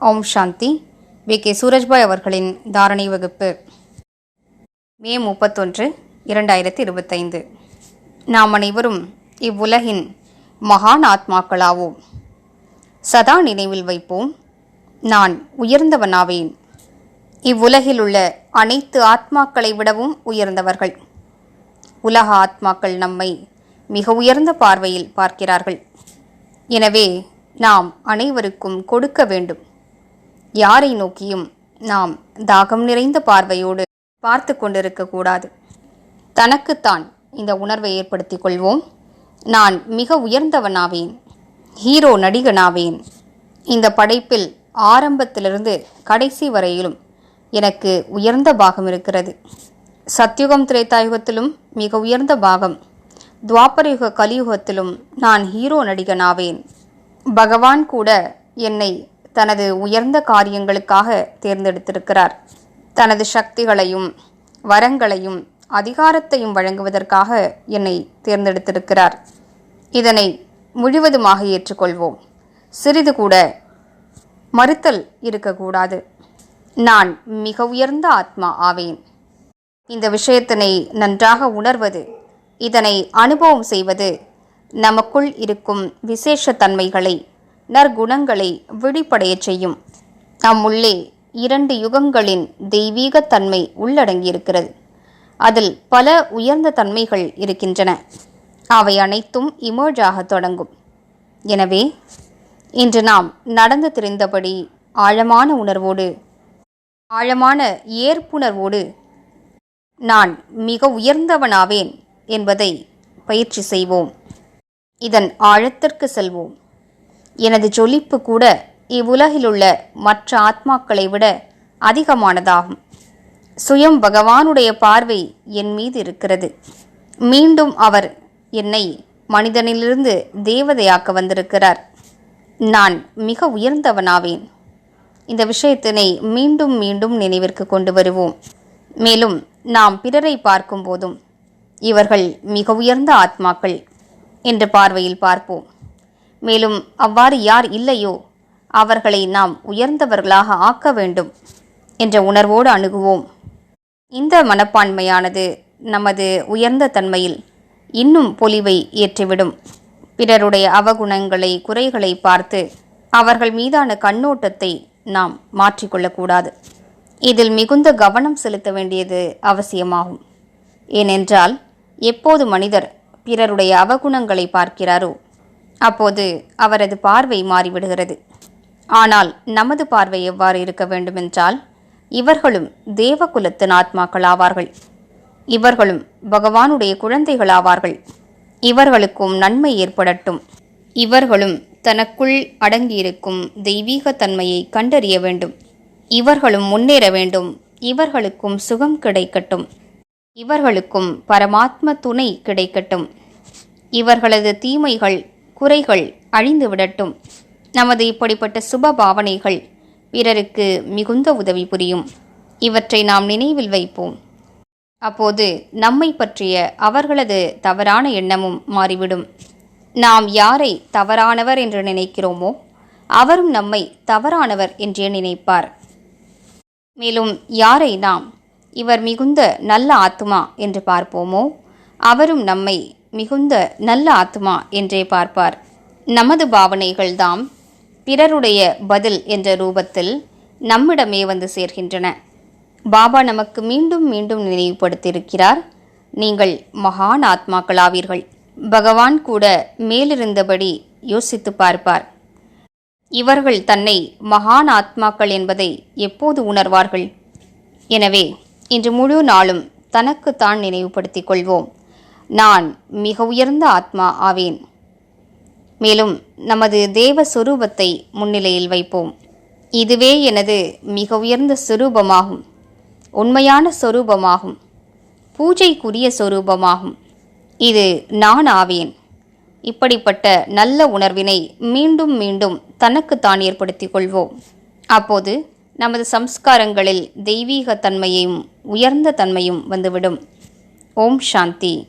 Om Shanti. We. K. Surajbhai அவர்களின் தாரணை வகுப்பு. மே முப்பத்தொன்று இரண்டாயிரத்தி இருபத்தைந்து நாம் அனைவரும் இவ்வுலகின் மகான் ஆத்மாக்களாவோம். சதா நினைவில் வைப்போம் நான் உயர்ந்தவனாவேன். இவ்வுலகில் உள்ள அனைத்து ஆத்மாக்களை விடவும் உயர்ந்தவர்கள். உலக ஆத்மாக்கள் நம்மை மிக உயர்ந்த பார்வையில் பார்க்கிறார்கள். எனவே நாம் அனைவருக்கும் கொடுக்க வேண்டும். யாரை நோக்கியும் நாம் தாகம் நிறைந்த பார்வையோடு பார்த்து கொண்டிருக்கக்கூடாது தனக்குத்தான் இந்த உணர்வை ஏற்படுத்தி கொள்வோம். நான் மிக உயர்ந்தவனாவேன். ஹீரோ நடிகனாவேன். இந்த படைப்பில் ஆரம்பத்திலிருந்து கடைசி வரையிலும் எனக்கு உயர்ந்த பாகம் இருக்கிறது. சத்யுகம் திரேதாயுகத்திலும் மிக உயர்ந்த பாகம். துவாபரயுக கலியுகத்திலும் நான் ஹீரோ நடிகனாவேன். பகவான் கூட என்னை தனது உயர்ந்த காரியங்களுக்காக தேர்ந்தெடுத்திருக்கிறார். தனது சக்திகளையும் வரங்களையும் அதிகாரத்தையும் வழங்குவதற்காக என்னை தேர்ந்தெடுத்திருக்கிறார். இதனை முழுவதுமாக ஏற்றுக்கொள்வோம். சிறிது கூட மறுத்தல் இருக்கக்கூடாது. நான் மிக உயர்ந்த ஆத்மா ஆவேன். இந்த விஷயத்தினை நன்றாக உணர்வது இதனை அனுபவம் செய்வது நமக்குள் இருக்கும் விசேஷ தன்மைகளை நற்குணங்களை விழிப்படையச் செய்யும். நம்முள்ளே இரண்டு யுகங்களின் தெய்வீகத்தன்மை உள்ளடங்கியிருக்கிறது. அதில் பல உயர்ந்த தன்மைகள் இருக்கின்றன. அவை அனைத்தும் இமோஜாக தொடங்கும். எனவே இன்று நாம் நடந்து திரிந்தபடி ஆழமான உணர்வோடு ஆழமான ஏற்புணர்வோடு நான் மிக உயர்ந்தவனாவேன் என்பதை பயிற்சி செய்வோம். இதன் ஆழத்திற்கு செல்வோம். எனது ஜொலிப்பு கூட இவ்வுலகிலுள்ள மற்ற ஆத்மாக்களை விட அதிகமானதாகும். சுயம் பகவானுடைய பார்வை என் மீது இருக்கிறது. மீண்டும் அவர் என்னை மனிதனிலிருந்து தேவதையாக்க வந்திருக்கிறார். நான் மிக உயர்ந்தவனாவேன். இந்த விஷயத்தினை மீண்டும் மீண்டும் நினைவிற்கு கொண்டு வருவோம். மேலும் நாம் பிறரை பார்க்கும் போதும் இவர்கள் மிக உயர்ந்த ஆத்மாக்கள் என்ற பார்வையில் பார்ப்போம். மேலும் அவ்வாறு யார் இல்லையோ அவர்களை நாம் உயர்ந்தவர்களாக ஆக்க வேண்டும் என்ற உணர்வோடு அணுகுவோம். இந்த மனப்பான்மையானது நமது உயர்ந்த தன்மையில் இன்னும் பொலிவை ஏற்றிவிடும். பிறருடைய அவகுணங்களை குறைகளை பார்த்து அவர்கள் மீதான கண்ணோட்டத்தை நாம் மாற்றிக்கொள்ளக்கூடாது. இதில் மிகுந்த கவனம் செலுத்த வேண்டியது அவசியமாகும். ஏனென்றால் எப்போது மனிதர் பிறருடைய அவகுணங்களை பார்க்கிறாரோ அப்போது அவரது பார்வை மாறிவிடுகிறது. ஆனால் நமது பார்வை எவ்வாறு இருக்க வேண்டுமென்றால் இவர்களும் தேவகுலத்தின் ஆத்மாக்கள் ஆவார்கள் இவர்களும் பகவானுடைய குழந்தைகள் ஆவார்கள் இவர்களுக்கும் நன்மை ஏற்படட்டும். இவர்களும் தனக்குள் அடங்கியிருக்கும் தெய்வீக தன்மையை கண்டறிய வேண்டும். இவர்களும் முன்னேற வேண்டும். இவர்களுக்கும் சுகம் கிடைக்கட்டும். இவர்களுக்கும் பரமாத்ம துணை கிடைக்கட்டும். இவர்களது தீமைகள் குறைகள் அழிந்து விடட்டும் நமது இப்படிப்பட்ட சுப பாவனைகள் பிறருக்கு மிகுந்த உதவி புரியும். இவற்றை நாம் நினைவில் வைப்போம். அப்போது நம்மை பற்றிய அவர்களது தவறான எண்ணமும் மாறிவிடும். நாம் யாரை தவறானவர் என்று நினைக்கிறோமோ அவரும் நம்மை தவறானவர் என்றே நினைப்பார். மேலும் யாரை நாம் இவர் மிகுந்த நல்ல ஆத்மா என்று பார்ப்போமோ அவரும் நம்மை மிகுந்த நல்ல ஆத்மா என்றே பார்ப்பார். நமது பாவனைகள்தாம் பிறருடைய பதில் என்ற ரூபத்தில் நம்மிடமே வந்து சேர்கின்றன. பாபா நமக்கு மீண்டும் மீண்டும் நினைவுபடுத்தியிருக்கிறார். நீங்கள் மகான் ஆத்மாக்களாவீர்கள். பகவான் கூட மேலிருந்தபடி யோசித்து பார்ப்பார். இவர்கள் தன்னை மகான் ஆத்மாக்கள் என்பதை எப்போது உணர்வார்கள்? எனவே இன்று முழு நாளும் தனக்குத்தான் நினைவுபடுத்திக் கொள்வோம். நான் மிக உயர்ந்த ஆத்மா ஆவேன். மேலும் நமது தேவ சுரூபத்தை முன்னிலையில் வைப்போம். இதுவே எனது மிக உயர்ந்த சொரூபமாகும். உண்மையான சொரூபமாகும். பூஜைக்குரிய சொரூபமாகும். இது நான் ஆவேன். இப்படிப்பட்ட நல்ல உணர்வினை மீண்டும் மீண்டும் தனக்குத்தான் ஏற்படுத்திக் கொள்வோம். அப்போது நமது சம்ஸ்காரங்களில் தெய்வீக தன்மையும் உயர்ந்த தன்மையும் வந்துவிடும். ஓம் சாந்தி.